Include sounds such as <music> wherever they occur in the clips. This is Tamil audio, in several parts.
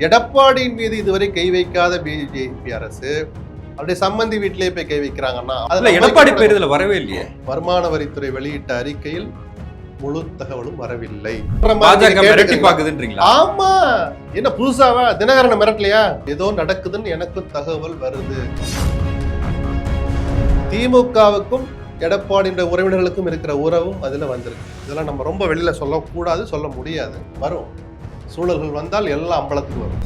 எடப்பாடியின் மீது இதுவரை கை வைக்காத பிஜேபி அரசு அப்படியே சம்பந்தி வீட்டிலேயே போய் கை வைக்கிறாங்கன்னா அதுல எடப்பாடி பேர் இதுல வரவே இல்லையே. வருமான வரித்துறை வெளியிட்ட அறிக்கையில் முழு தகவலும் வரவில்லை. ஆமா. என்ன புதுசாவா? தினகரனை மிரட்டலையா? ஏதோ நடக்குதுன்னு எனக்கும் தகவல் வருது. திமுகவுக்கும் எடப்பாடின்ற உறவினர்களுக்கும் இருக்கிற உறவும் அதுல வந்திருக்கு. இதெல்லாம் நம்ம ரொம்ப வெளியில சொல்லக்கூடாது சொல்ல முடியாது. வரும். சூழல்கள் வந்தால் எல்லாம் அம்பலத்துக்கு வரும்.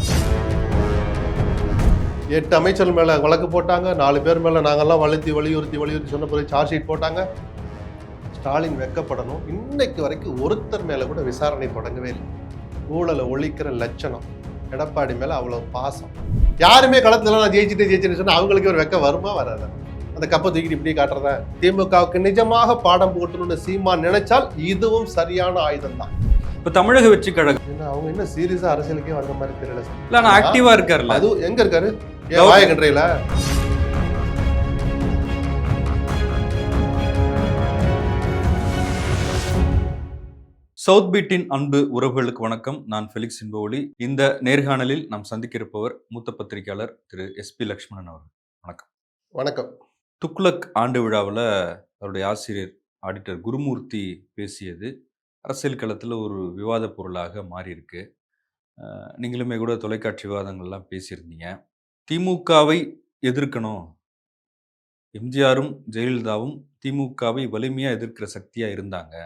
எட்டு அமைச்சர் மேலே வழக்கு போட்டாங்க நாலு பேர் மேலே நாங்கெல்லாம் வலியுறுத்தி வலியுறுத்தி வலியுறுத்தி சொன்ன பிறகு சார்ஜ் ஷீட் போட்டாங்க. ஸ்டாலின் வெக்கப்படணும். இன்னைக்கு வரைக்கும் ஒருத்தர் மேலே கூட விசாரணை தொடங்கவே இல்லை. ஊழலை ஒழிக்கிற லட்சணம். எடப்பாடி மேலே அவ்வளோ பாசம். யாருமே களத்தில் நான் ஜெயிச்சுட்டு ஜெயிச்சுட்டு சொன்னால் அவங்களுக்கு ஒரு வெக்க வருமா வராது? அந்த கப்பை தூக்கிட்டு இப்படி காட்டுறதா? திமுகவுக்கு நிஜமாக பாடம் போட்டணும்னு சீமா நினைச்சால் இதுவும் சரியான ஆயுதம் தான் இப்ப தமிழக வெற்றி கழகம். அவங்க என்ன சீரியஸா அரசியலுக்கே வந்த மாதிரி தெரியல இல்ல நான் ஆக்டிவா இருக்காருல்ல அது எங்க இருக்காரு? ஏன் கௌ- வாயகன்றையில சவுத் பீட்டின் அன்பு உறவுகளுக்கு வணக்கம். நான் ஃபெலிக்ஸ் இன்போலி இந்த நேர்காணலில் நாம் சந்திக்க இருப்பவர் மூத்த பத்திரிகையாளர் திரு எஸ்பி லக்ஷ்மணன் அவர்கள். வணக்கம். வணக்கம். துக்ளக் ஆண்டு விழாவில் அவருடைய ஆசிரியர் ஆடிட்டர் குருமூர்த்தி பேசியது அரசியல் களத்தில் ஒரு விவாத பொருளாக மாறியிருக்கு. நீங்களுமே கூட தொலைக்காட்சி விவாதங்கள்லாம் பேசியிருந்தீங்க. திமுகவை எதிர்க்கணும். எம்ஜிஆரும் ஜெயலலிதாவும் திமுகவை வலிமையாக எதிர்க்கிற சக்தியாக இருந்தாங்க.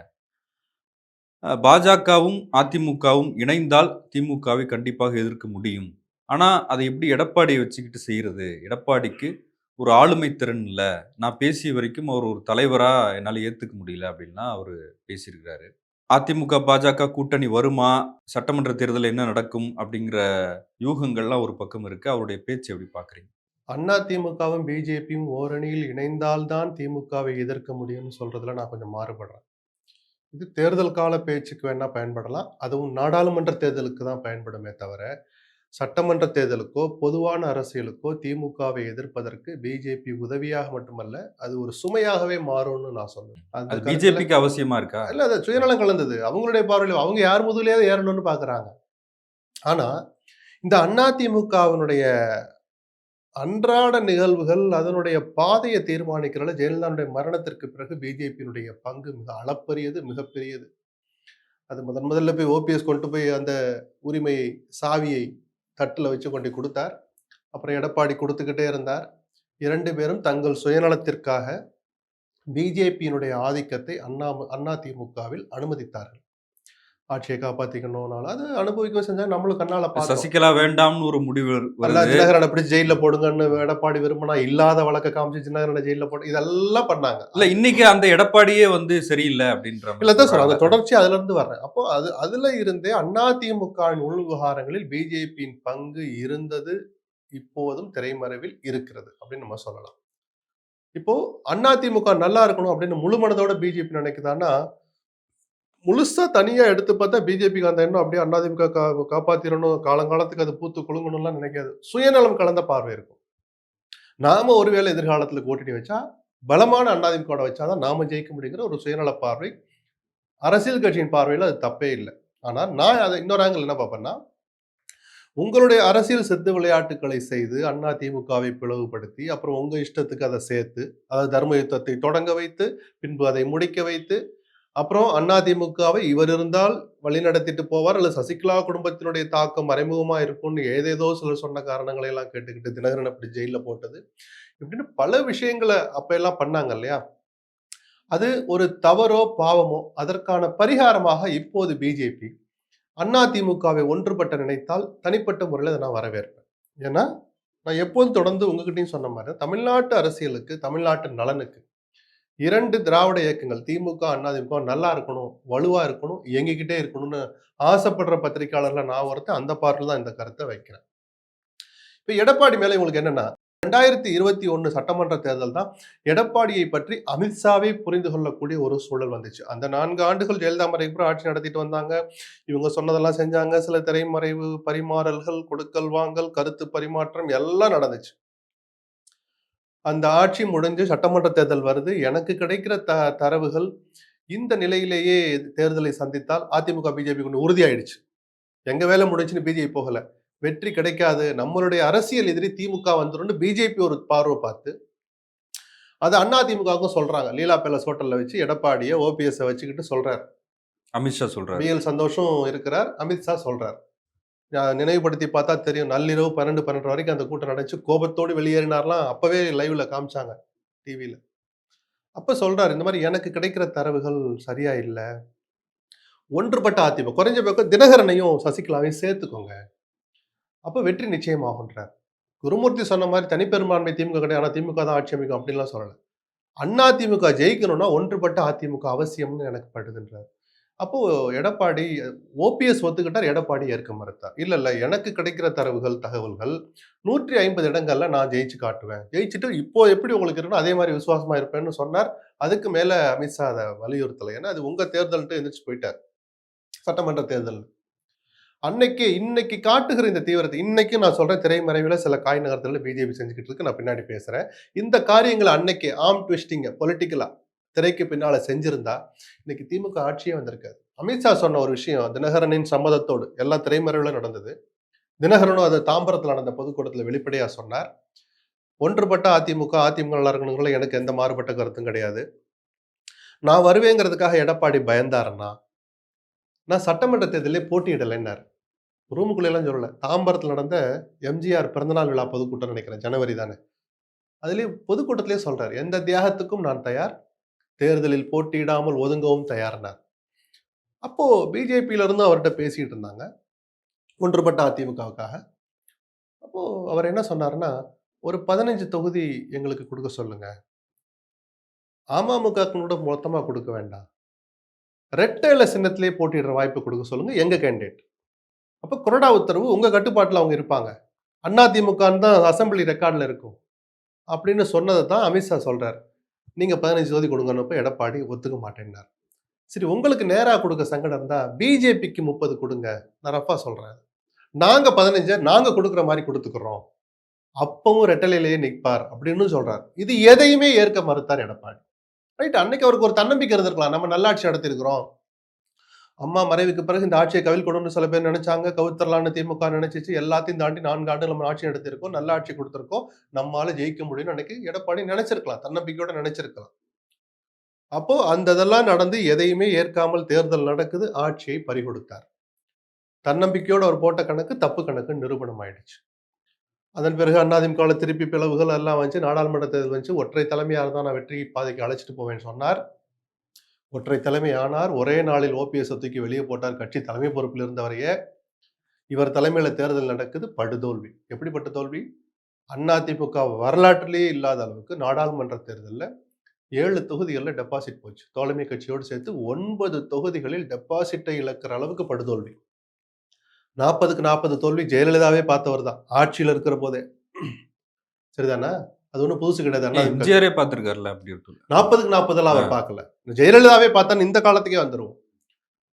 பாஜகவும் அதிமுகவும் இணைந்தால் திமுகவை கண்டிப்பாக எதிர்க்க முடியும். ஆனால் அதை எப்படி எடப்பாடியை வச்சுக்கிட்டு செய்கிறது எடப்பாடிக்கு ஒரு ஆளுமை திறன் இல்லை. நான் பேசிய வரைக்கும் அவர் ஒரு தலைவராக என்னால் ஏற்றுக்க முடியல அப்படின்லாம் அவர் பேசியிருக்கிறாரு. அதிமுக பாஜக கூட்டணி வருமா? சட்டமன்ற தேர்தலில் என்ன நடக்கும்? அப்படிங்கிற யூகங்கள்லாம் ஒரு பக்கம் இருக்கு. அவருடைய பேச்சு எப்படி பார்க்குறீங்க? அண்ணா திமுகவும் பிஜேபியும் ஓரணியில் இணைந்தால்தான் திமுகவை எதிர்க்க முடியும்னு சொல்றதுல நான் கொஞ்சம் மாறுபடுறேன். இது தேர்தல் கால பேச்சுக்கு வேணா பயன்படலாம். அதுவும் நாடாளுமன்ற தேர்தலுக்கு தான் பயன்படுமே தவிர சட்டமன்ற தேர்தலுக்கோ பொதுவான அரசியலுக்கோ திமுகவை எதிர்ப்பதற்கு பிஜேபி உதவியாக மட்டுமல்ல அது ஒரு சுமையாகவே மாறும்னு நான் சொல்லுவேன் அது பிஜேபிக்கு அவசியமா இருக்கா? இல்ல அது சுயநலம் கலந்தது. அவங்களுடைய பார்வையில் அவங்க யார் முதலையாவது ஏறணும்னு பாக்குறாங்க. ஆனா இந்த அதிமுகவினுடைய அன்றாட நிகழ்வுகள் அதனுடைய பாதையை தீர்மானிக்கிறதுல ஜெயலலிதாவுடைய மரணத்திற்கு பிறகு பிஜேபியினுடைய பங்கு மிக அளப்பரியது மிகப்பெரியது. அது முதன் முதல்ல போய் ஓபிஎஸ் கொண்டு போய் அந்த உரிமையை சாவியை தட்டில் வச்சு கொண்டு கொடுத்தார். அப்புறம் எடப்பாடி கொடுத்துக்கிட்டே இருந்தார். இரண்டு பேரும் தங்கள் சுயநலத்திற்காக பிஜேபியினுடைய ஆதிக்கத்தை அண்ணா அண்ணா திமுகவில் அனுமதித்தார்கள். ஆட்சியை காப்பாத்திக்கணும்னால அது அனுபவிக்க செஞ்சா நம்மளும் கண்ணால பார்த்தோம் சசிகலா வேண்டாம்னு ஒரு முடிவு வருது. தினகரனை பிடிச்சி ஜெயில போடுங்கன்னு எடப்பாடி விரும்பினா இல்லாத வழக்க காமிச்சு தினகரனை ஜெயில போட்டு இதெல்லாம் பண்ணாங்க. இல்ல இன்னைக்கு அந்த எடப்பாடியே வந்து சரியில்லை அப்படின்ற இல்ல தான் சொல்றேன். அந்த. தொடர்ச்சி அதுல இருந்து வர்றேன். அப்போ அது அதுல இருந்தே அதிமுகவின் உள் விவகாரங்களில் பிஜேபியின் பங்கு இருந்தது இப்போதும் திரைமறைவில் இருக்கிறது அப்படின்னு நம்ம சொல்லலாம். இப்போ அதிமுக நல்லா இருக்கணும் அப்படின்னு முழு மனதோட பிஜேபி நினைக்குதான்னா முழுசா தனியா எடுத்து பார்த்தா பிஜேபிக்கு அந்த எண்ணம் அப்படியே அண்ணாதிமுக கா காப்பாத்திரணும். காலங்காலத்துக்கு அது பூத்து குழுங்கணும்லாம் நினைக்காது. சுயநலம் கலந்த பார்வை இருக்கும். நாம ஒருவேளை எதிர்காலத்துல கூட்டணி வச்சா பலமான அதிமுக வச்சாதான் நாம ஜெயிக்க முடியுங்கிற ஒரு சுயநல பார்வை. அரசியல் கட்சியின் பார்வையில் அது தப்பே இல்லை. ஆனால் நான் அதை இன்னொரு ஆங்கிள் என்ன பார்ப்பேன்னா உங்களுடைய அரசியல் செத்து விளையாட்டுகளை செய்து அண்ணா திமுகவை பிளவுபடுத்தி அப்புறம் உங்கள் இஷ்டத்துக்கு அதை சேர்த்து அதாவது தர்ம யுத்தத்தை தொடங்க வைத்து பின்பு அதை முடிக்க வைத்து அப்புறம் அண்ணா திமுகவை இவர் இருந்தால் வழி நடத்திட்டு போவார் அல்லது சசிகலா குடும்பத்தினுடைய தாக்கம் மறைமுகமா இருக்கும்னு ஏதேதோ சிலர் சொன்ன காரணங்களை எல்லாம் கேட்டுக்கிட்டு தினகரன் அப்படி ஜெயில போட்டது. இப்படின்னு பல விஷயங்களை அப்ப எல்லாம் பண்ணாங்க இல்லையா? அது ஒரு தவறோ பாவமோ அதற்கான பரிகாரமாக இப்போது பிஜேபி அண்ணா திமுகவை ஒன்றுபட்ட நினைத்தால் தனிப்பட்ட முறையில் அதை நான் வரவேற்பேன். ஏன்னா நான் எப்போதும் தொடர்ந்து உங்ககிட்டயும் சொன்ன மாதிரி தமிழ்நாட்டு அரசியலுக்கு தமிழ்நாட்டு நலனுக்கு இரண்டு திராவிட இயக்கங்கள் திமுக அண்ணா நல்லா இருக்கணும் வலுவாக இருக்கணும் இயங்கிக்கிட்டே இருக்கணும்னு ஆசைப்படுற பத்திரிகையாளர்ல நான் ஒருத்தன் அந்த பாட்டில் தான் இந்த கருத்தை வைக்கிறேன். இப்போ எடப்பாடி மேலே உங்களுக்கு என்னன்னா ரெண்டாயிரத்தி இருபத்தி ஒன்று சட்டமன்ற தேர்தல் தான் எடப்பாடியை பற்றி அமித்ஷாவே புரிந்து கொள்ளக்கூடிய ஒரு சூழல் வந்துச்சு. அந்த நான்கு ஆண்டுகள் ஜெயலலிதா மறைவு ஆட்சி நடத்திட்டு வந்தாங்க. இவங்க சொன்னதெல்லாம் செஞ்சாங்க. சில திரைமறைவு பரிமாறல்கள் கொடுக்கல் வாங்கல் கருத்து பரிமாற்றம் எல்லாம் நடந்துச்சு. அந்த ஆட்சி முடிஞ்சு சட்டமன்ற தேர்தல் வருது. எனக்கு கிடைக்கிற த தரவுகள் இந்த நிலையிலேயே தேர்தலை சந்தித்தால் அதிமுக பிஜேபி கொண்டு உறுதியாயிடுச்சு. எங்க வேலை முடிஞ்சுன்னு பிஜேபி போகல. வெற்றி கிடைக்காது. நம்மளுடைய அரசியல் எதிரி திமுக வந்துரும்னு பிஜேபி ஒரு பார்வை பார்த்து அது அண்ணா திமுகவுக்கும் சொல்றாங்க. லீலா பேலஸ் ஹோட்டல்ல வச்சு எடப்பாடியை ஓபிஎஸ் வச்சுக்கிட்டு சொல்றாரு. அமித்ஷா சொல்றாரு. பிஎல் சந்தோஷம் இருக்கிறார். அமித்ஷா சொல்றார். நினைவுபடுத்தி பார்த்தா தெரியும். நள்ளிரவு பன்னெண்டு பன்னெண்டு வரைக்கும் அந்த கூட்டம் நடந்துச்சு. கோபத்தோடு வெளியேறினார்லாம் அப்பவே லைவ்ல காமிச்சாங்க டிவியில அப்ப சொல்றாரு இந்த மாதிரி எனக்கு கிடைக்கிற தரவுகள் சரியா இல்லை. ஒன்றுபட்ட அதிமுக குறைஞ்ச பக்கம் தினகரனையும் சசிகலாவையும் சேர்த்துக்கோங்க. அப்போ வெற்றி நிச்சயமாகுன்றார் குருமூர்த்தி சொன்ன மாதிரி தனிப்பெரும்பான்மை திமுக கிடையாது. ஆனால் திமுக தான் ஆட்சி அமைக்கும் அப்படின்லாம் சொல்லலை. அண்ணா திமுக ஜெயிக்கணும்னா ஒன்றுபட்ட அதிமுக அவசியம்னு எனக்கு படுதுன்றார். அப்போ எடப்பாடி ஓபிஎஸ் ஒத்துக்கிட்டார் எடப்பாடி ஏற்க மறுத்தார். இல்லை இல்லை எனக்கு கிடைக்கிற தரவுகள் தகவல்கள் நூற்றி ஐம்பது இடங்களில் நான் ஜெயிச்சு காட்டுவேன். ஜெயிச்சுட்டு இப்போ எப்படி உங்களுக்கு இருக்கணும் அதே மாதிரி விசுவாசமாக இருப்பேன்னு சொன்னார். அதுக்கு மேலே அமித்ஷா அதை வலியுறுத்தலை. ஏன்னா அது உங்கள் தேர்தல்ட்டு எந்திரிச்சு போயிட்டார். சட்டமன்ற தேர்தல். அன்னைக்கு இன்னைக்கு காட்டுகிற இந்த தீவிரத்தை இன்னைக்கு நான் சொல்றேன் திரைமறைவில் சில காய் நகரத்தில் பிஜேபி செஞ்சுக்கிட்டு இருக்கு. நான் பின்னாடி பேசுறேன். இந்த காரியங்களை அன்னைக்கு ஆம் ட்விஸ்டிங்க பொலிட்டிக்கலா திரைக்கு பின்னால் செஞ்சிருந்தா இன்னைக்கு திமுக ஆட்சியே வந்திருக்காது. அமித்ஷா சொன்ன ஒரு விஷயம் தினகரனின் சம்மதத்தோடு எல்லா திரைமறைகளும் நடந்தது. தினகரனும் அது தாம்பரத்தில் நடந்த பொதுக்கூட்டத்தில் வெளிப்படையாக சொன்னார். ஒன்றுபட்ட அதிமுக அதிமுக நல்லா எனக்கு எந்த மாறுபட்ட கருத்தும் கிடையாது. நான் வருவேங்கிறதுக்காக எடப்பாடி பயந்தாருன்னா நான் சட்டமன்ற தேர்தலே போட்டியிடலைன்னார். ரூமுக்குள்ள சொல்லலை. தாம்பரத்தில் நடந்த எம்ஜிஆர் பிறந்தநாள் விழா பொதுக்கூட்டம் நினைக்கிறேன் ஜனவரி தானே. அதுலேயே பொதுக்கூட்டத்திலே சொல்கிறார் எந்த தியாகத்துக்கும் நான் தயார். தேர்தலில் போட்டியிடாமல் ஒதுங்கவும் தயாரினார். அப்போ பிஜேபியிலிருந்து அவர்கிட்ட பேசிகிட்டு இருந்தாங்க. ஒன்றுபட்ட அதிமுகவுக்காக. அப்போது அவர் என்ன சொன்னார்னா ஒரு பதினஞ்சு தொகுதி எங்களுக்கு கொடுக்க சொல்லுங்க. அமமுக கூட கொடுக்க வேண்டாம். ரெட்டையில சின்னத்திலே போட்டிடுற வாய்ப்பு கொடுக்க சொல்லுங்க எங்க கேண்டிடேட்? அப்போ கொறடா உத்தரவு உங்க கட்டுப்பாட்டில் அவங்க இருப்பாங்க. அண்ணா தான் அசம்பிளி ரெக்கார்டில் இருக்கும். அப்படின்னு சொன்னதை தான் அமித்ஷா சொல்றாரு. நீங்கள் பதினஞ்சு தொகுதி கொடுங்கன்னப்ப எடப்பாடி ஒத்துக்க மாட்டேன்னார். சரி உங்களுக்கு நேராக கொடுக்க சங்கடம் இருந்தால் பிஜேபிக்கு முப்பது கொடுங்க. நான் ரஃபா சொல்கிறேன் நாங்கள் பதினஞ்சை நாங்கள் கொடுக்குற மாதிரி கொடுத்துக்கிறோம். அப்பவும் ரெட்டலையிலேயே நிற்பார் அப்படின்னு சொல்கிறார் இது எதையுமே ஏற்க மறுத்தார் எடப்பாடி. ரைட் அன்னைக்கு அவருக்கு ஒரு தன்னம்பிக்கை இருந்திருக்கலாம். நம்ம நல்லாட்சி நடத்திருக்கிறோம் அம்மா மறைவுக்கு பிறகு இந்த ஆட்சியை கவில் கொடுன்னு சில பேர் நினைச்சாங்க. கவுத்தரலான்னு திமுக நினைச்சிச்சு. எல்லாத்தையும் தாண்டி நான்கு ஆண்டு நம்ம ஆட்சி நடத்திருக்கோம் நல்ல ஆட்சி கொடுத்துருக்கோம். நம்மளால ஜெயிக்க முடியும்னு அன்னைக்கு எடப்பாடி நினைச்சிருக்கலாம். தன்னம்பிக்கையோட நினைச்சிருக்கலாம். அப்போ அந்த இதெல்லாம் நடந்து எதையுமே ஏற்காமல் தேர்தல் நடக்குது. ஆட்சியை பறிகொடுத்தார். தன்னம்பிக்கையோட அவர் போட்ட கணக்கு தப்பு கணக்கு நிரூபணம் ஆயிடுச்சு. அதன் பிறகு அண்ணாதிமுகவில் திருப்பி பிளவுகள் எல்லாம் வந்து நாடாளுமன்ற தேர்தல் வந்து ஒற்றை தலைமையாக தான் நான் வெற்றி பாதைக்கு அழைச்சிட்டு போவேன்னு சொன்னார். ஒற்றை தலைமை ஆனார். ஒரே நாளில் ஓபிஎஸ் தூக்கி வெளியே போட்டார். கட்சி தலைமை பொறுப்பில் இருந்தவரையே இவர் தலைமையில் தேர்தல் நடக்குது. படுதோல்வி. எப்படிப்பட்ட தோல்வி? அதிமுக வரலாற்றிலேயே இல்லாத அளவுக்கு நாடாளுமன்ற தேர்தலில் ஏழு தொகுதிகளில் டெபாசிட் போச்சு. தோழமை கட்சியோடு சேர்த்து ஒன்பது தொகுதிகளில் டெபாசிட்டை இழக்கிற அளவுக்கு படுதோல்வி. நாற்பதுக்கு நாற்பது தோல்வி ஜெயலலிதாவே பார்த்தவர் தான். ஆட்சியில் இருக்கிற போதே. சரிதானா? அது ஒன்றும் புதுசு கிடையாது. எம்ஜிஆரே பார்த்திருக்காருல்ல அப்படி. நாற்பதுக்கு நாற்பதெல்லாம் அவர். பார்க்கல ஜெயலலிதாவே பார்த்தா இந்த காலத்துக்கே வந்துருவோம்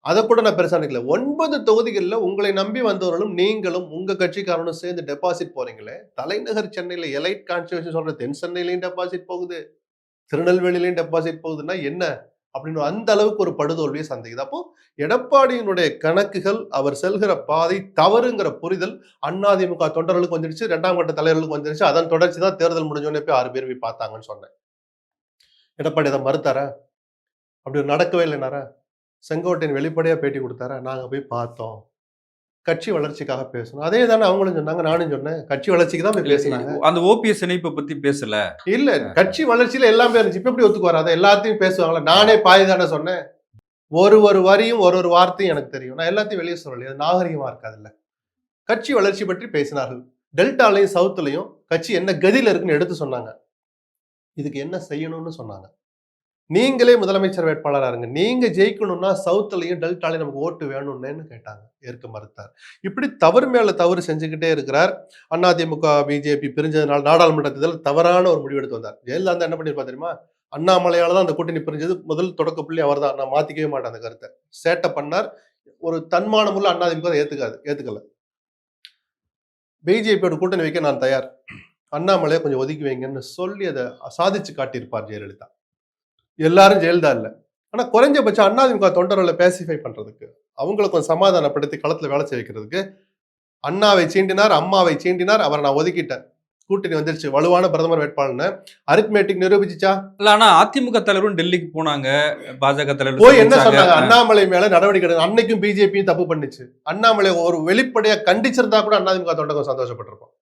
அதை கூட நான் பெருசா நினைக்கல ஒன்பது தொகுதிகளில் உங்களை நம்பி வந்தவர்களும் நீங்களும் உங்க கட்சிக்காரனும் சேர்ந்து டெபாசிட் போறீங்களே தலைநகர் சென்னையில எலைட் கான்ஸ்டியூஷன் சொல்ற தென் சென்னையிலையும் டெபாசிட் போகுது திருநெல்வேலியிலையும் டெபாசிட் போகுதுன்னா என்ன அப்படின்னு அந்த அளவுக்கு ஒரு படுதோல்வியை சந்திக்குது. அப்போ எடப்பாடியினுடைய கணக்குகள் அவர் செல்கிற பாதை தவறுங்கிற புரிதல் அதிமுக தொண்டர்களுக்கு வந்துருச்சு ரெண்டாம் கட்ட தலைவர்களுக்கு வந்துருச்சு. அதன் தொடர்ச்சி தான் தேர்தல் முடிஞ்சோன்னே போய் ஆறு பேர் போய் பார்த்தாங்கன்னு சொன்னேன். எடப்பாடி அதை மறுத்தார? அப்படி நடக்கவே இல்லைனாரா? செங்கோட்டையன் வெளிப்படையா பேட்டி கொடுத்தாரா? நாங்க போய் பார்த்தோம். கட்சி வளர்ச்சிக்காக பேசணும். அதே தானே அவங்களும் சொன்னாங்க நானும் சொன்னேன். கட்சி வளர்ச்சிக்கு தான் பேசினாங்க. அந்த ஓபிஎஸ் இணைப்பை பத்தி பேசல. இல்ல கட்சி வளர்ச்சியில எல்லாமே இருந்துச்சு. இப்ப எப்படி ஒத்துக்குவார்? அதை எல்லாத்தையும் பேசுவாங்களா? நானே பாதி தானே சொன்னேன். ஒரு ஒரு வரியும் ஒரு ஒரு வார்த்தையும் எனக்கு தெரியும். நான் எல்லாத்தையும் வெளியே சொல்லலையே அது நாகரிகமா இருக்காதுல்ல. கட்சி வளர்ச்சி பற்றி பேசினார்கள். டெல்டாலையும் சவுத்துலையும் கட்சி என்ன கதியில இருக்குன்னு எடுத்து சொன்னாங்க. இதுக்கு என்ன செய்யணும்னு சொன்னாங்க. நீங்களே முதலமைச்சர் வேட்பாளராக இருங்க. நீங்கள் ஜெயிக்கணும்னா சவுத்துலையும் டெல்டாலையும் நமக்கு ஓட்டு வேணும்னு கேட்டாங்க. ஏற்க மறுத்தார். இப்படி தவறு மேலே தவறு செஞ்சுக்கிட்டே இருக்கிறார். அதிமுக பிஜேபி பிரிஞ்சதுனால நாடாளுமன்ற தேர்தல் தவறான ஒரு முடிவு எடுத்து வந்தார். ஜெயலலிதா என்ன பண்ணியிருப்பா தெரியுமா? அண்ணாமலையால் தான் அந்த கூட்டணி பிரிஞ்சது. முதல் தொடக்க புள்ளி அவர் தான். நான் மாற்றிக்கவே மாட்டேன் அந்த கருத்தை. சேட்டை பண்ணார். ஒரு தன்மானம் உள்ள அதிமுக அதை ஏற்றுக்காது ஏற்றுக்கல பிஜேபியோட கூட்டணி வைக்க நான் தயார். அண்ணாமலையை கொஞ்சம் ஒதுக்கி வைங்கன்னு சொல்லி அதை சாதிச்சு காட்டியிருப்பார் ஜெயலலிதா. எல்லாரும் ஜெயலலிதா இல்ல. ஆனா குறைஞ்சபட்சம் அதிமுக தொண்டர்களை பேசிஃபை பண்றதுக்கு அவங்களை கொஞ்சம் சமாதானப்படுத்தி களத்துல வேலை செய்ய வைக்கிறதுக்கு அண்ணாவை சீண்டினார் அம்மாவை சீண்டினார் அவரை நான் ஒதுக்கிட்டேன். கூட்டணி வந்துருச்சு. வலுவான பிரதமர் வேட்பாளர்னு. அரித்மேட்டிக் நிரூபிச்சுச்சா? இல்ல ஆனா அதிமுக தலைவரும் டெல்லிக்கு போனாங்க. பாஜக தலைவர் போய் என்ன. சொன்னாங்க? அண்ணாமலை மேல நடவடிக்கை எடுங்க. அன்னைக்கும் பிஜேபியும் தப்பு பண்ணுச்சு. அண்ணாமலை ஒரு வெளிப்படையா கண்டிச்சிருந்தா கூட அண்ணாதிமுக தொண்டகம் சந்தோஷப்பட்டிருக்கும்.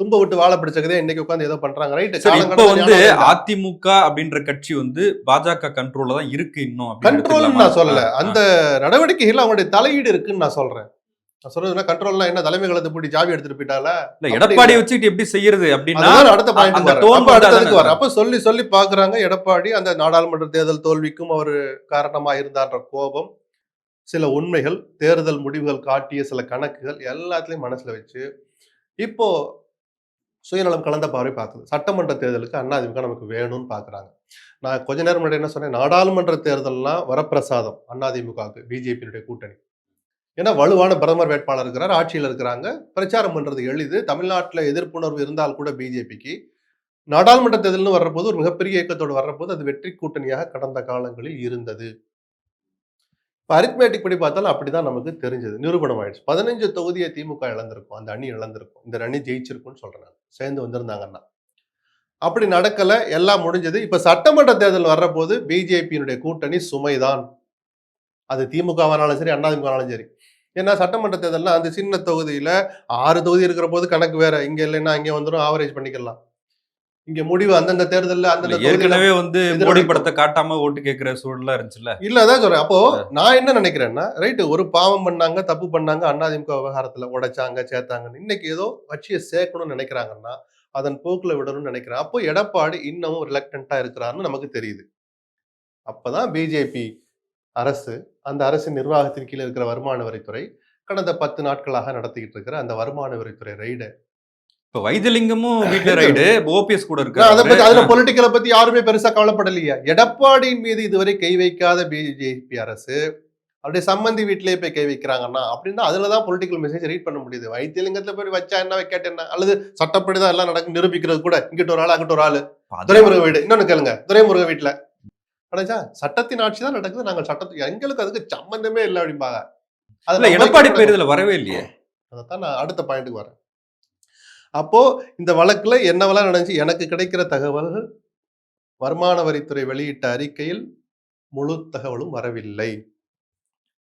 தும்ப விட்டு வாழ பிடிச்சதே இன்னைக்கு உட்காந்து ஏதோ பண்றாங்க. ரைட் இப்ப வந்து அதிமுக அப்படின்ற கட்சி வந்து பாஜக கண்ட்ரோல்ல தான் இருக்கு இன்னும் கண்ட்ரோல்? நான் சொல்லல. அந்த நடவடிக்கைகள் அவங்களுடைய தலையீடு இருக்குன்னு நான் சொல்றேன். நான் சொல்றதுன்னா கண்ட்ரோல்னா என்ன தலைமை கலந்து போட்டு ஜாவி எடுத்துட்டு போயிட்டால? இல்ல எடப்பாடி வச்சுக்கிட்டு எப்படி செய்யறது அப்படின்னா அடுத்த பாயிண்ட் அடுத்ததுக்கு. வர அப்ப சொல்லி சொல்லி பாக்குறாங்க எடப்பாடி அந்த நாடாளுமன்ற தேர்தல் தோல்விக்கும் அவர் காரணமா இருந்தான்ற கோபம் சில உண்மைகள் தேர்தல் முடிவுகள் காட்டிய சில கணக்குகள் எல்லாத்துலயும் மனசுல வச்சு இப்போ சுயநலம் கலந்த பார்வை பார்க்குது சட்டமன்ற தேர்தலுக்கு அதிமுக நமக்கு வேணும்னு பார்க்குறாங்க. நான் கொஞ்ச நேரம் முன்னாடி என்ன சொன்னேன்? நாடாளுமன்ற தேர்தல்லாம் வரப்பிரசாதம் அதிமுகவுக்கு பிஜேபியினுடைய கூட்டணி. ஏன்னா வலுவான பிரதமர் வேட்பாளர் இருக்கிறார் ஆட்சியில் இருக்கிறாங்க. பிரச்சாரம் பண்ணுறது எளிது. தமிழ்நாட்டில் எதிர்ப்புணர்வு இருந்தால் கூட பிஜேபிக்கு. நாடாளுமன்ற தேர்தல்னு வர்றபோது ஒரு மிகப்பெரிய இயக்கத்தோடு வர்றபோது அது வெற்றி கூட்டணியாக கடந்த காலங்களில் இருந்தது. இப்போ அரித்மேட்டிக் படி பார்த்தாலும் அப்படிதான் நமக்கு தெரிஞ்சது. நிரூபணம் ஆயிடுச்சு பதினஞ்சு தொகுதியை திமுக இழந்திருக்கும். அந்த அணி இழந்திருக்கும். இந்த அணி ஜெயிச்சிருக்கும்னு சொல்றேன் நான். சேர்ந்து வந்திருந்தாங்கன்னா. அப்படி நடக்கல. எல்லாம் முடிஞ்சது. இப்ப சட்டமன்ற தேர்தல் வர்றபோது பிஜேபியினுடைய கூட்டணி சுமைதான். அது திமுகவானாலும் சரி அதிமுகவானாலும் சரி. ஏன்னா சட்டமன்ற தேர்தல்னா அந்த சின்ன தொகுதியில ஆறு தொகுதி இருக்கிற போது கணக்கு வேற. இங்க இல்லைன்னா அங்கே வந்துடும் ஆவரேஜ் பண்ணிக்கலாம். இங்க முடிவு அந்தந்த தேர்தல்ல அந்தந்த தொகுதியில ஏற்கனவே வந்து. மோடி படத்தை காட்டாம ஓட்டு கேட்கிற சூழலா இருந்துச்சுல்ல. இல்ல அதான் சொல்றேன். அப்போ நான் என்ன நினைக்கிறேன்னா ரைட்டு ஒரு பாவம் பண்ணாங்க தப்பு பண்ணாங்க அதிமுக விவகாரத்துல உடைச்சாங்க சேர்த்தாங்கன்னு இன்னைக்கு ஏதோ கட்சியை சேர்க்கணும்னு நினைக்கிறாங்கன்னா அதன் போக்குல விடணும்னு நினைக்கிறேன். அப்போ எடப்பாடி இன்னமும் ரிலக்டண்டா இருக்கிறாருன்னு நமக்கு தெரியுது. அப்பதான் பிஜேபி அரசு அந்த அரசின் நிர்வாகத்தின் கீழே இருக்கிற வருமான வரித்துறை கடந்த பத்து நாட்களாக நடத்திக்கிட்டு இருக்கிற அந்த வருமான வரித்துறை ரைடு இப்ப வைத்தியலிங்கமும் வீட்டுல <laughs> ரைடு ஓபிஎஸ் கூட நான் அதை பத்தி அதுல பொலிட்டிக்கலை பத்தி யாருமே பெருசா கவலைப்படலையா. எடப்பாடியின் மீது இதுவரை கை வைக்காத பிஜேபி அரசு அப்படியே சம்மந்தி வீட்டிலேயே போய் கை வைக்கிறாங்கன்னா அப்படின்னா அதுலதான் பொலிட்டிக்கல் மெசேஜ் ரீட் பண்ண முடியுது. வைத்தியலிங்கத்துல போய் வச்சா என்ன வைக்காட்ட என்ன? அல்லது சட்டப்படிதான் எல்லாம் நடக்கும் நிரூபிக்கிறது கூட இங்கிட்ட ஒரு ஆள் அங்கிட்ட ஒரு ஆளு. துரைமுருக வீடு இன்னொன்னு கேளுங்க. துரைமுருக வீட்டுல அடைச்சா சட்டத்தின் ஆட்சி தான் நடக்குது நாங்கள் சட்டத்துக்கு எங்களுக்கு அதுக்கு சம்பந்தமே இல்லை அப்படிம்பாங்க. அதுல எடப்பாடி பேர் இதுல வரவே இல்லையே. அதைத்தான் நான் அடுத்த பாயிண்ட்டுக்கு வரேன். அப்போது இந்த வழக்கில் என்னவெல்லாம் நடந்துச்சு? எனக்கு கிடைக்கிற தகவல்கள் வருமான வரித்துறை வெளியிட்ட அறிக்கையில் முழு தகவலும் வரவில்லை.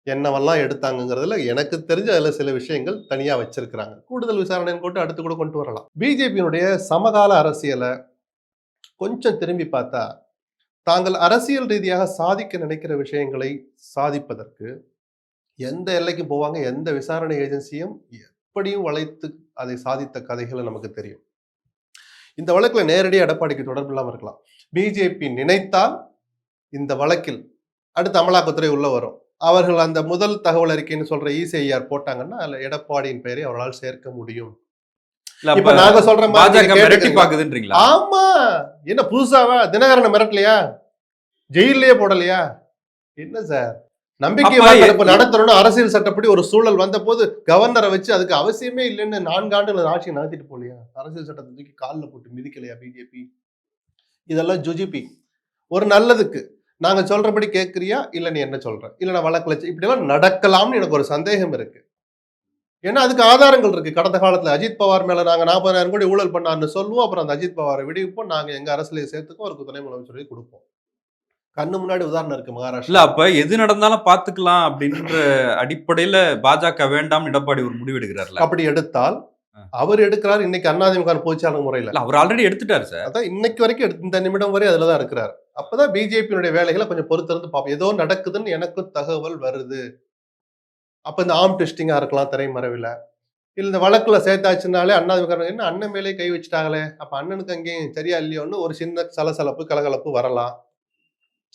என்னவெல்லாம் எடுத்தாங்கங்கிறதுல எனக்கு தெரிஞ்ச அதில் சில விஷயங்கள் தனியாக வச்சிருக்கிறாங்க. கூடுதல் விசாரணைன்னு கொண்டு அடுத்து கூட கொண்டு வரலாம். பிஜேபியினுடைய சமகால அரசியலை கொஞ்சம் திரும்பி பார்த்தா தாங்கள் அரசியல் ரீதியாக சாதிக்க நினைக்கிற விஷயங்களை சாதிப்பதற்கு எந்த எல்லைக்கும் போவாங்க எந்த விசாரணை ஏஜென்சியும் எப்படியும் வளைத்து அதை சாதித்த கதைகளை நமக்கு தெரியும். இந்த வழக்கில் நேரடியாக எடப்பாடிக்கு தொடர்பு இல்லாமல் இருக்கலாம் பிஜேபி நினைத்தால் இந்த வழக்கில் அடுத்து அமலாக்கத்துறை உள்ள வரும். அவர்கள் அந்த முதல் தகவல் அறிக்கைன்னு சொல்ற இசிஐஆர் போட்டாங்கன்னா அதுல எடப்பாடியின் பெயரை அவர்களால் சேர்க்க முடியும். இப்ப நாங்க சொல்ற மாதிரி ஆமா! என்ன புதுசாவா? தினகரனை மிரட்டலையா? ஜெயிலே போடலையா? என்ன சார்? நம்பிக்கை நடத்தணும்னு அரசியல் சட்டப்படி ஒரு சூழல் வந்த போது கவர்னரை வச்சு அதுக்கு அவசியமே இல்லைன்னு நான்கு ஆண்டுகள் ஆட்சி நடத்திட்டு போலையா அரசியல் சட்டத்தை தூக்கி காலில் போட்டு மிதிக்கலையா பிஜேபி இதெல்லாம் ஜுஜிபி ஒரு நல்லதுக்கு. நாங்க சொல்றபடி கேட்கறியா இல்ல நீ என்ன சொல்ற? இல்ல நான் வழக்குல இப்படியெல்லாம் நடக்கலாம்னு எனக்கு ஒரு சந்தேகம் இருக்கு. ஏன்னா அதுக்கு ஆதாரங்கள் இருக்கு. கடந்த காலத்துல அஜித் பவார் மேல நாங்க நாற்பதாயிரம் கோடி ஊழல் பண்ணார்னு சொல்லுவோம். அப்புறம் அந்த அஜித் பவாரை விடுவிப்போம். நாங்க எங்க அரசுல சேர்த்துக்கோ அவருக்கு துணை முதலமைச்சர் கொடுப்போம். கண்ணு முன்னாடி உதாரணம் இருக்கு இல்ல மகாராஷ்டிரா அப்ப எது நடந்தாலும் பாத்துக்கலாம் அப்படின்ற அடிப்படையில பாஜக வேண்டாம் எடப்பாடி ஒரு முடிவு எடுக்கிறார்ல அப்படி எடுத்தால். அவர் எடுக்கிறார் இன்னைக்கு அதிமுக பொதுச்சாளர் முறையில. இல்ல அவர் ஆல்ரெடி எடுத்துட்டாரு சார். அதான் இன்னைக்கு வரைக்கும் எடுத்து- இந்த நிமிடம் வரை அதுல தான் இருக்கிறார். அப்பதான் பிஜேபியினுடைய வேலைகளை கொஞ்சம் பொறுத்திருந்து பார்ப்போம். ஏதோ நடக்குதுன்னு எனக்கும் தகவல் வருது. அப்ப இந்த ஆம் டெஸ்டிங்கா இருக்கலாம் திரைமறைவில். இல்ல இந்த வழக்குல சேர்த்தாச்சுனாலே அண்ணாதிமுக என்ன அண்ணன் மேலே கை வச்சுட்டாங்களே? அப்ப அண்ணனுக்கு அங்கேயும் சரியா இல்லையோன்னு ஒரு சின்ன சலசலப்பு கலகலப்பு வரலாம்.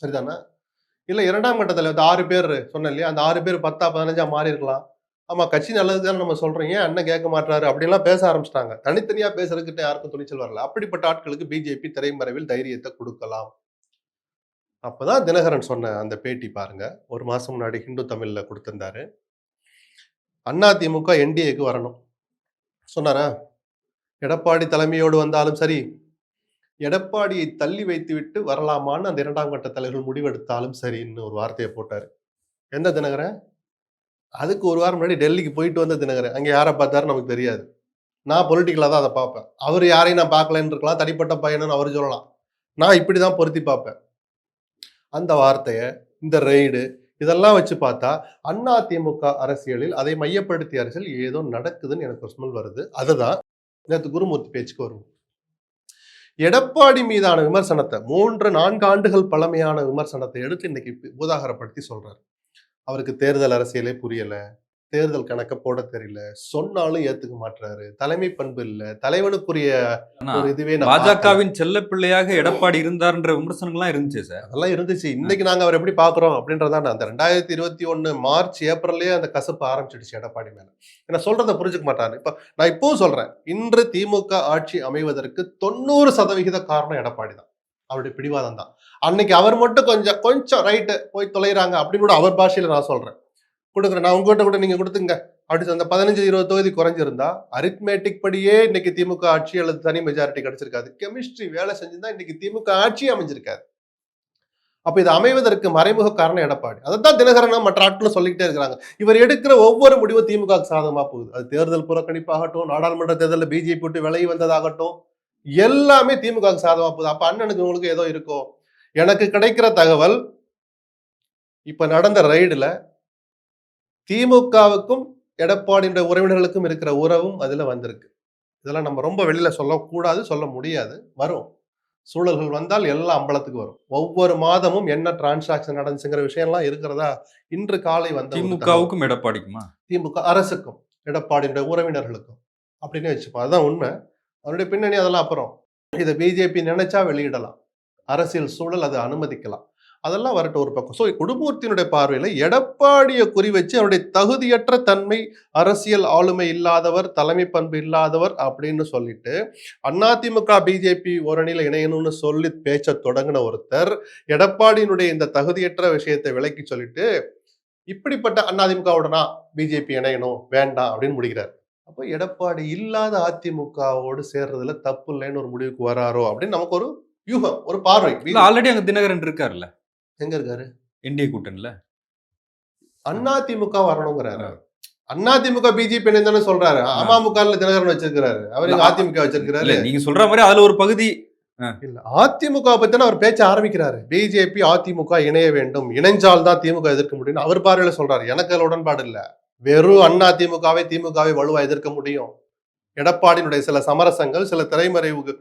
சரிதானே? இல்லை இரண்டாம் கட்டத்தில் வந்து ஆறு பேர் சொன்னேன் இல்லையா? அந்த ஆறு பேர் பத்தா பதினஞ்சா மாறி இருக்கலாம். ஆமாம் கட்சி நல்லது தானே நம்ம சொல்கிறீங்க ஏன் அண்ணன் கேட்க மாட்டாரு அப்படின்லாம் பேச ஆரம்பிச்சிட்டாங்க. தனித்தனியாக பேசுறதுக்கிட்ட யாருக்கும் துணிச்சல் வரல. அப்படிப்பட்ட ஆட்களுக்கு பிஜேபி திரைமறைவில் தைரியத்தை கொடுக்கலாம். அப்பதான் தினகரன் சொன்ன அந்த பேட்டி பாருங்க. ஒரு மாதம் முன்னாடி ஹிந்து தமிழில் கொடுத்துருந்தாரு. அண்ணா திமுக என்டிஏக்கு வரணும். சொன்னாரா? எடப்பாடி தலைமையோடு வந்தாலும் சரி எடப்பாடியை தள்ளி வைத்துவிட்டு வரலாமான்னு அந்த இரண்டாம் கட்ட தலைவர்கள் முடிவெடுத்தாலும் சரின்னு ஒரு வார்த்தையை போட்டார். எந்த தினகரன்? அதுக்கு ஒரு வாரம் முன்னாடி டெல்லிக்கு போயிட்டு வந்த தினகரன். அங்கே யாரை பார்த்தாரு நமக்கு தெரியாது. நான் பொலிட்டிக்கலாக தான் அதை பார்ப்பேன். அவர் யாரையும் நான் பார்க்கலன்னு இருக்கலாம். தனிப்பட்ட பையனுன்னு அவர் சொல்லலாம். நான் இப்படி தான் பொருத்தி பார்ப்பேன். அந்த வார்த்தையை இந்த ரெய்டு இதெல்லாம் வச்சு பார்த்தா அண்ணா திமுக அரசியலில் அதை மையப்படுத்திய அரசியல் ஏதோ நடக்குதுன்னு எனக்கு ஒரு ஸ்மெல் வருது. அதுதான் நேற்று குருமூர்த்தி பேச்சுக்கு வருவோம் எடப்பாடி மீதான விமர்சனத்தை மூன்று நான்கு ஆண்டுகள் பழமையான விமர்சனத்தை எடுத்து இன்னைக்கு பூதாகரப்படுத்தி சொல்றாரு. அவருக்கு தேர்தல் அரசியலே புரியலை. தேர்தல் கணக்க போட தெரியல. சொன்னாலும் ஏத்துக்க மாட்டாரு தலைமை பண்பு இல்ல. தலைவனுக்குரிய இதுவே நான். பாஜகவின் செல்ல பிள்ளையாக எடப்பாடி இருந்தார்ன்ற விமர்சனங்கள்லாம் இருந்துச்சு சார். அதெல்லாம் இருந்துச்சு. இன்னைக்கு நாங்க அவர் எப்படி பாக்குறோம் அப்படின்றதான் அந்த ரெண்டாயிரத்தி இருபத்தி ஒண்ணு மார்ச் ஏப்ரல்லயே அந்த கசப்பு ஆரம்பிச்சிடுச்சு எடப்பாடி மேல. ஏன்னா சொல்றதை புரிஞ்சுக்க மாட்டாரு. இப்ப நான் இப்பவும் சொல்றேன். இன்று திமுக ஆட்சி அமைவதற்கு தொண்ணூறு சதவிகித காரணம் எடப்பாடி தான். அவருடைய பிடிவாதம் தான். அன்னைக்கு அவர் மட்டும் கொஞ்சம் கொஞ்சம் ரைட்டு போய் தொலைறாங்க அப்படின்னு கூட அவர் பாஷையில நான் சொல்றேன். கொடுக்குறேன். நான் உங்ககிட்ட கூட நீங்கள் கொடுத்துங்க. அப்படி அந்த பதினஞ்சு இருபது தொகுதி குறைஞ்சிருந்தா அரித்மேட்டிக் படியே இன்னைக்கு திமுக ஆட்சி அல்லது தனி மெஜாரிட்டி கிடைச்சிருக்காது. கெமிஸ்ட்ரி வேலை செஞ்சிருந்தா இன்னைக்கு திமுக ஆட்சி அமைஞ்சிருக்காது. அப்ப இது அமைவதற்கு மறைமுக காரணம் எடப்பாடி. அதைத்தான் தினகரனும் மற்ற ஆட்களும் சொல்லிக்கிட்டே இருக்கிறாங்க. இவர் எடுக்கிற ஒவ்வொரு முடிவும் திமுக க்கு சாதகமா போகுது. அது தேர்தல் புறக்கணிப்பாகட்டும் நாடாளுமன்ற தேர்தலில் பிஜேபி விட்டு விலகி வந்ததாகட்டும் எல்லாமே திமுக க்கு சாதகமா போகுது. அப்ப அண்ணனுக்கு உங்களுக்கு ஏதோ இருக்கோ? எனக்கு கிடைக்கிற தகவல் இப்ப நடந்த ரைடுல திமுகவுக்கும் எடப்பாடியுடைய உறவினர்களுக்கும் இருக்கிற உறவும் அதுல வந்திருக்கு. இதெல்லாம் நம்ம ரொம்ப வெளியில சொல்லக்கூடாது சொல்ல முடியாது. வரும். சூழல்கள் வந்தால் எல்லாம் அம்பலத்துக்கு வரும். ஒவ்வொரு மாதமும் என்ன டிரான்சாக்ஷன் நடந்துச்சுங்கிற விஷயம்லாம் இருக்கிறதா இன்று காலை வந்த. திமுகவுக்கும் எடப்பாடிக்குமா? திமுக அரசுக்கும் எடப்பாடியுடைய உறவினர்களுக்கும் அப்படின்னு வச்சுப்போம். அதுதான் உண்மை. அவருடைய பின்னணி அதெல்லாம் அப்புறம். இதை பிஜேபி நினைச்சா வெளியிடலாம். அரசியல் சூழல் அதை அனுமதிக்கலாம். அதெல்லாம் வரட்டும் ஒரு பக்கம். ஸோ குடும்பத்தினுடைய பார்வையில் எடப்பாடியை குறி வச்சு அவருடைய தகுதியற்ற தன்மை அரசியல் ஆளுமை இல்லாதவர் தலைமை பண்பு இல்லாதவர் அப்படின்னு சொல்லிட்டு அதிமுக பிஜேபி ஓரணியில் இணையணும்னு சொல்லி பேச்ச தொடங்கின ஒருத்தர் எடப்பாடியினுடைய இந்த தகுதியற்ற விஷயத்தை விலக்கி சொல்லிட்டு இப்படிப்பட்ட அதிமுகவுடனா பிஜேபி இணையணும் வேண்டாம் அப்படின்னு முடிகிறார் அப்போ எடப்பாடி இல்லாத அதிமுகவோடு சேர்றதுல தப்பு இல்லைன்னு ஒரு முடிவுக்கு வராரோ அப்படின்னு நமக்கு ஒரு யூகம் ஒரு பார்வை. ஆல்ரெடி அங்க தினகரன் இருக்காருல்ல. எங்க இருக்காரு? என்டிஏ கூட்டணில. அதிமுக வரணுங்கிறாரு அதிமுக பிஜேபி தானே சொல்றாரு? அமமுக தினகரன் வச்சிருக்கிறாரு. அவர் அதிமுக வச்சிருக்கிறாரு. நீங்க சொல்ற மாதிரி அதுல ஒரு பகுதி இல்ல அதிமுக பத்தின அவர் பேச்ச ஆரம்பிக்கிறாரு. பிஜேபி அதிமுக இணைய வேண்டும். இணைஞ்சால் தான் திமுக எதிர்க்க முடியும். அவர் பார்வையில சொல்றாரு எனக்கு அதுல உடன்பாடு இல்ல. வெறும் அண்ணா திமுகவை திமுகவை வலுவா எதிர்க்க முடியும். எடப்பாடியினுடைய சில சமரசங்கள் சில திரைமறைவு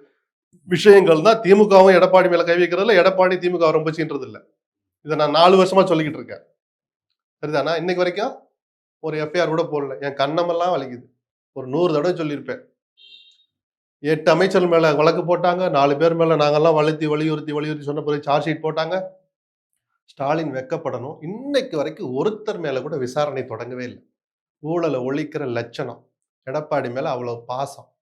விஷயங்கள் தான் திமுகவும் எடப்பாடி மேல கை வைக்கிறதுல எடப்பாடி திமுக ரொம்ப சீன்றது இல்ல இதை நான் நாலு வருஷமா சொல்லிக்கிட்டு இருக்கேன். சரிதானா? இன்னைக்கு வரைக்கும் ஒரு எஃப்ஐஆர் கூட போடல. என் கண்ணமெல்லாம் வலிக்குது. ஒரு நூறு தடவை சொல்லியிருப்பேன். எட்டு அமைச்சர் மேல வழக்கு போட்டாங்க. நாலு பேர் மேல நாங்கெல்லாம் வலியுறுத்தி வலியுறுத்தி வலியுறுத்தி சொன்ன பிறகு சார்ஜ் ஷீட் போட்டாங்க. ஸ்டாலின் வெக்கப்படணும். இன்னைக்கு வரைக்கும் ஒருத்தர் மேல கூட விசாரணை தொடங்கவே இல்லை. ஊழலை ஒழிக்கிற லட்சணம். எடப்பாடி மேல அவ்வளவு பாசம்.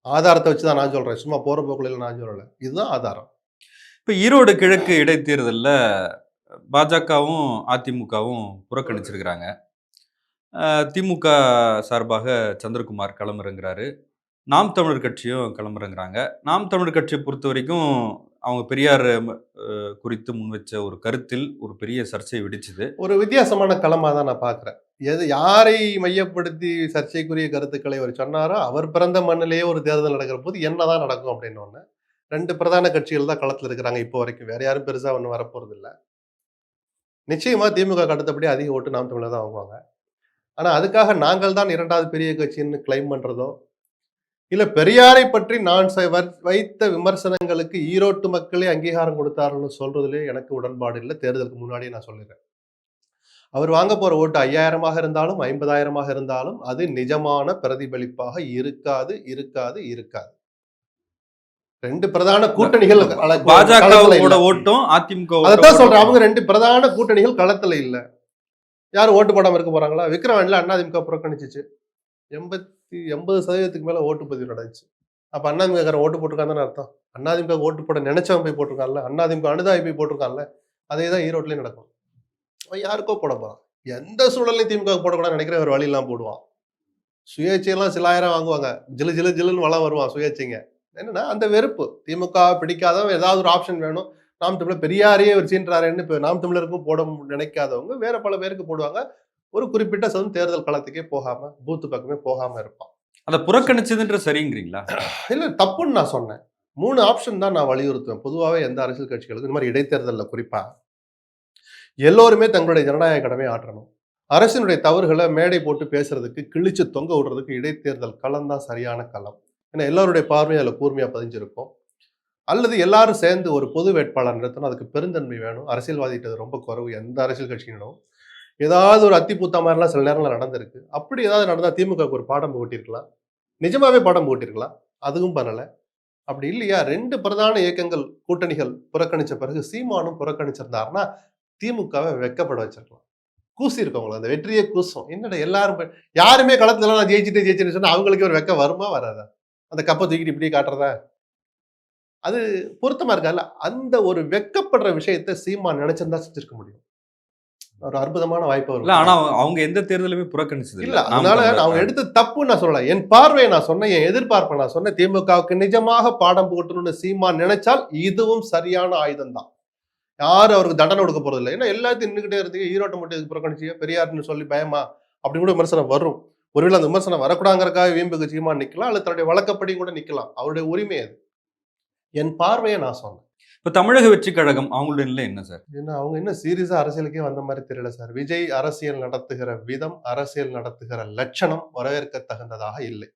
ஆதாரத்தை வச்சு தான் நான் சொல்றேன். சும்மா போற போக்குள்ள நான் சொல்லலை. இதுதான் ஆதாரம். இப்போ ஈரோடு கிழக்கு இடைத்தேர்தலில் பாஜகவும் அதிமுகவும் புறக்கணிச்சிருக்கிறாங்க. திமுக சார்பாக சந்திரகுமார் களமிறங்குறாரு. நாம் தமிழர் கட்சியும் களமிறங்குறாங்க. நாம் தமிழர் கட்சியை பொறுத்த வரைக்கும் அவங்க பெரியார் குறித்து முன்வச்ச ஒரு கருத்தில் ஒரு பெரிய சர்ச்சை வெடிச்சுது. ஒரு வித்தியாசமான களமா தான் நான் பார்க்குறேன் எது யாரை மையப்படுத்தி சர்ச்சைக்குரிய கருத்துக்களை அவர் சொன்னாரோ அவர் பிறந்த மண்ணிலேயே ஒரு தேர்தல் நடக்கிற போது என்னதான் நடக்கும் அப்படின்னு ஒன்று ரெண்டு பிரதான கட்சிகள் தான் களத்தில் இருக்கிறாங்க இப்போ வரைக்கும். வேற யாரும் பெருசாக ஒன்றும் வரப்போறது இல்லை நிச்சயமாக திமுக கடுத்தபடி அதிக ஓட்டு நாம் தமிழர் தான் வாங்குவாங்க. ஆனால் அதுக்காக நாங்கள் தான் இரண்டாவது பெரிய கட்சின்னு கிளைம் பண்ணுறதோ இல்லை பெரியாரை பற்றி நான் வைத்த விமர்சனங்களுக்கு ஈரோட்டு மக்களே அங்கீகாரம் கொடுத்தாருன்னு சொல்றதுலேயே எனக்கு உடன்பாடு இல்லை. தேர்தலுக்கு முன்னாடியே நான் சொல்லிடுறேன். அவர் வாங்க போகிற ஓட்டு ஐயாயிரமாக இருந்தாலும் ஐம்பதாயிரமாக இருந்தாலும் அது நிஜமான பிரதிபலிப்பாக இருக்காது இருக்காது இருக்காது. ரெண்டு பிரதான கூட்டணிகள் பாஜகவோட. ஓட்டும் அதிமுக அதைத்தான் சொல்றேன். அவங்க ரெண்டு பிரதான கூட்டணிகள் களத்துல இல்ல. யாரும் ஓட்டு போடாம இருக்க போறாங்களா? விக்ரவாண்டில அதிமுக புறக்கணிச்சிச்சு. எண்பத்தி எண்பது சதவீதத்துக்கு மேல ஓட்டு பதிவு நடந்துச்சு. அப்ப அதிமுக ஓட்டு போட்டிருக்கான்னு அர்த்தம். அதிமுக ஓட்டு போட நினைச்சவன் போய் போட்டிருக்கான்ல. அதிமுக அனுதாய் போய் போட்டிருக்கான்ல. அதே தான் ஈரோட்லயும் நடக்கும். அவன் யாருக்கோ போட போறான். எந்த சூழலையும் திமுக க்கு போடக்கூடாதுன்னு நினைக்கிற ஒரு வழியெல்லாம் போடுவான். சுயேட்சையெல்லாம் சில ஆயிரம் வாங்குவாங்க. ஜிலு ஜிலு ஜிலுன்னு வளம் வருவான் சுயேட்சைங்க. என்னன்னா அந்த வெறுப்பு. திமுக பிடிக்காதவன் ஏதாவது ஒரு ஆப்ஷன் வேணும். நாம் தமிழர் பெரியாரையே ஒரு சீன்றாருன்னு இப்போ நாம் தமிழருக்கும் போட நினைக்காதவங்க வேற பல பேருக்கு போடுவாங்க. ஒரு குறிப்பிட்ட சதம் தேர்தல் களத்துக்கே போகாம பூத்து பக்கமே போகாம இருப்பான். அதை புறக்கணிச்சதுன்ற சரிங்கிறீங்களா? இல்ல தப்புன்னு நான் சொன்னேன். மூணு ஆப்ஷன் தான் நான் வலியுறுத்துவேன். பொதுவாகவே எந்த அரசியல் கட்சிகளுக்கும் இந்த மாதிரி இடைத்தேர்தலில் குறிப்பா. எல்லோருமே தங்களுடைய ஜனநாயக கடமை ஆற்றணும். அரசினுடைய தவறுகளை மேடை போட்டு பேசுறதுக்கு கிழிச்சு தொங்க விடுறதுக்கு இடைத்தேர்தல் களம் தான் சரியான களம். ஏன்னா எல்லாருடைய பார்வையும் அதில் கூர்மையாக பதிஞ்சிருக்கும். அல்லது எல்லாரும் சேர்ந்து ஒரு பொது வேட்பாளர் நிறுத்தணும் அதுக்கு பெருந்தன்மை வேணும். அரசியல்வாதிகிட்ட அது ரொம்ப குறைவு. எந்த அரசியல் கட்சியினும் ஏதாவது ஒரு அத்திப்பூத்த மாதிரிலாம் சில நேரங்களில் நடந்திருக்கு. அப்படி ஏதாவது நடந்தால் திமுகவுக்கு ஒரு பாடம் போட்டிருக்கலாம் நிஜமாவே பாடம் போட்டிருக்கலாம் அதுவும் பண்ணலை. அப்படி இல்லையா? ரெண்டு பிரதான இயக்கங்கள் கூட்டணிகள் புறக்கணிச்ச பிறகு சீமானும் புறக்கணிச்சிருந்தாருன்னா திமுகவை வெக்கப்பட வச்சிருக்கலாம். கூசி இருக்கவங்கள அந்த வெற்றியே கூசும். என்னடா எல்லாரும் யாருமே களத்துல நான் ஜெயிச்சுட்டு ஜெயிச்சுன்னு சொன்னா அவங்களுக்கு ஒரு வெக்க வருமா வராதா? அந்த கப்பை தூக்கிட்டு இப்படியே காட்டுறதா? அது பொருத்தமா இருக்காதுல்ல. அந்த ஒரு வெக்கப்படுற விஷயத்தை சீமான் நினைச்சிருந்தா செஞ்சிருக்க முடியும். ஒரு அற்புதமான வாய்ப்பு இல்ல வரும் ஆனா அவங்க எந்த தேர்தலுமே புறக்கணிச்சது இல்ல. அதனால அவங்க எடுத்து தப்பு நான் சொல்லல. என் பார்வையை நான் சொன்னேன் என் எதிர்பார்ப்பை நான் சொன்னேன். திமுகவுக்கு நிஜமாக பாடம் புகட்டணும்னு சீமான் நினைச்சால் இதுவும் சரியான ஆயுதம் தான். யாரும் அவருக்கு தண்டனை கொடுக்க போறது இல்லை ஏன்னா எல்லாத்தையும் நின்றுகிட்டே இருந்தீங்க ஈரோட்டை மட்டும் எதுக்கு புறக்கணிச்சிங்க பெரியார்னு சொல்லி பயமா? அப்படி கூட விமர்சனம் வரும். ஒருவேளை அந்த விமர்சனம் வரக்கூடாங்கிறக்காக வீம்புக்கு சீமான் நிக்கலாம் அல்லது தன்னுடைய வழக்கப்படி கூட நிக்கலாம். அவருடைய உரிமை அது. என் பார்வையை நான் சொன்னேன். இப்ப தமிழக வெற்றி கழகம் அவங்களுடைய நிலை என்ன சார்? ஏன்னா அவங்க என்ன சீரியஸா அரசியலுக்கே வந்த மாதிரி தெரியல சார். விஜய் அரசியல் நடத்துகிற விதம் அரசியல் நடத்துகிற லட்சணம் வரவேற்க தகுந்ததாக இல்லை.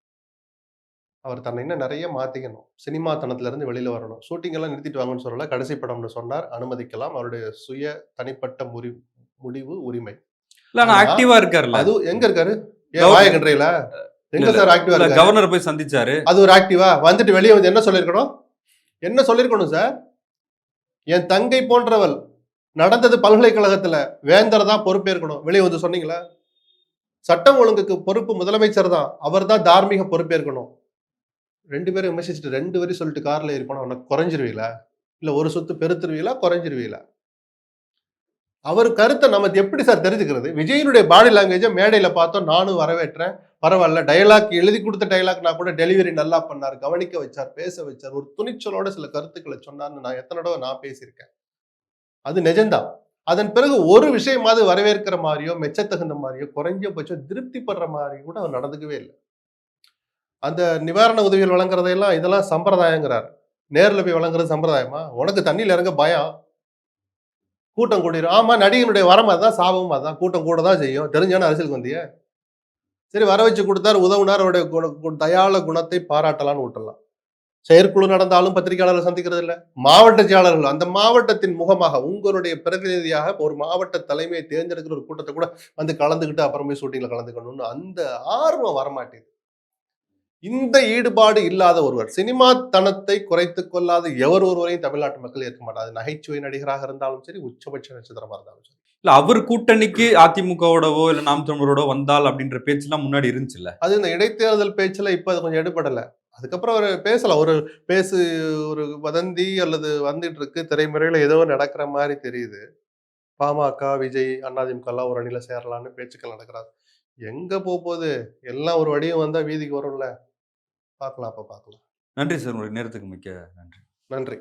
அவர் தன்னை இன்னும் நிறைய மாத்திக்கணும். சினிமா தனத்துல இருந்து வெளியில வரணும். ஷூட்டிங் எல்லாம் நிறுத்திட்டு வாங்கன்னு சொல்லல. கடைசி படம்னு சொன்னார். அனுமதிக்கலாம். அவருடைய சுய தனிப்பட்ட முறி முடிவு உரிமை. இல்ல ஆனா ஆனா, ஆக்டிவா இருக்காருல்ல அது எங்க இருக்காரு? வாயகன்றையில எங்க சார் ஆக்டிவா கவர்னர் போய் சந்திச்சாரு. அது ஒரு ஆக்டிவா வந்துட்டு வெளியே வந்து என்ன சொல்லியிருக்கணும்? என்ன சொல்லியிருக்கணும் சார்? என் தங்கை போன்றவள் நடந்தது பல்கலைக்கழகத்துல வேந்தர் தான் பொறுப்பேற்கணும். வெளியே வந்து சொன்னீங்களா? சட்டம் ஒழுங்குக்கு பொறுப்பு முதலமைச்சர் தான். அவர் தான் தார்மீக பொறுப்பேற்கணும். ரெண்டு பேரும் விமர்சிச்சுட்டு ரெண்டு பேரும் சொல்லிட்டு கார்ல போனா உனக்கு குறைஞ்சிருவீங்களா? இல்ல ஒரு சொத்து பெருத்துருவீங்களா? குறைஞ்சிருவீங்களா? அவர் கருத்தை நம்ம எப்படி சார் தெரிஞ்சுக்கிறது? விஜயனுடைய பாடி லாங்குவேஜை மேடையில் பார்த்தோம். நானும் வரவேற்றேன். பரவாயில்ல. டயலாக் எழுதி கொடுத்த டயலாக் நான் கூட டெலிவரி நல்லா பண்ணார். கவனிக்க வச்சார் பேச வச்சார். ஒரு துணிச்சலோட சில கருத்துக்களை சொன்னார்னு நான் எத்தனை தடவை நான் பேசியிருக்கேன். அது நிஜம்தான். அதன் பிறகு ஒரு விஷயமாவது வரவேற்கிற மாதிரியோ மெச்சத்தகுந்த மாதிரியோ குறைஞ்சபட்சம் திருப்திப்படுற மாதிரி கூட அவர் நடந்துக்கவே இல்லை. அந்த நிவாரண உதவிகள் வழங்குறதையெல்லாம் இதெல்லாம் சம்பிரதாயங்கிறார். நேரில் போய் வழங்குறது சம்பிரதாயமா? உனக்கு தண்ணியில் இறங்க பயம். கூட்டம் கூடிரும். ஆமா நடிகனுடைய வரம் அதுதான் சாபமும் அதுதான் கூட்டம் கூட தான் செய்யும். தெரிஞ்சான அரசியலுக்கு வந்திய? சரி வர வச்சு கொடுத்தார் உதவுனார் அவருடைய குண கு- தயாள குணத்தை பாராட்டலாம்னு விட்டுறலாம் செயற்குழு நடந்தாலும் பத்திரிகையாளர்கள் சந்திக்கிறது இல்லை. மாவட்ட செயலாளர்கள் அந்த மாவட்டத்தின் முகமாக உங்களுடைய பிரதிநிதியாக ஒரு மாவட்ட தலைமையை தேர்ந்தெடுக்கிற ஒரு கூட்டத்தை கூட வந்து கலந்துக்கிட்டு அப்புறமே ஷூட்டிங்கில் கலந்துக்கணும்னு அந்த ஆர்வம் வரமாட்டேது இந்த ஈடுபாடு இல்லாத ஒருவர் சினிமா தனத்தை குறைத்துக் கொள்ளாத எவர் ஒருவரையும் தமிழ்நாட்டு மக்கள் ஏற்க மாட்டாது நகைச்சுவை நடிகராக இருந்தாலும் சரி உச்சபட்ச நட்சத்திரமா இருந்தாலும் சரி. இல்ல அவர் கூட்டணிக்கு அதிமுகவோடவோ இல்ல நாம் தமிழரோட வந்தால் அப்படின்ற பேச்செல்லாம் முன்னாடி இருந்துச்சுல்ல? அது இந்த இடைத்தேர்தல் பேச்சுல இப்ப அது கொஞ்சம் எடுபடல. அதுக்கப்புறம் அவர் பேசலாம் ஒரு பேசு ஒரு வதந்தி அல்லது வந்துட்டு இருக்கு திரைமுறையில ஏதோ நடக்கிற மாதிரி தெரியுது. பாமக விஜய் அதிமுக எல்லாம் ஒரு அணியில சேரலாம்னு பேச்சுக்கள் நடக்கிறாரு. எங்க போக போகுது? எல்லாம் ஒரு வடிவம் வந்தா வீதிக்கு வரும்ல. பார்க்கலாம் அப்ப பார்க்கலாம் நன்றி சார். உங்களுடைய நேரத்துக்கு மிக்க நன்றி. நன்றி.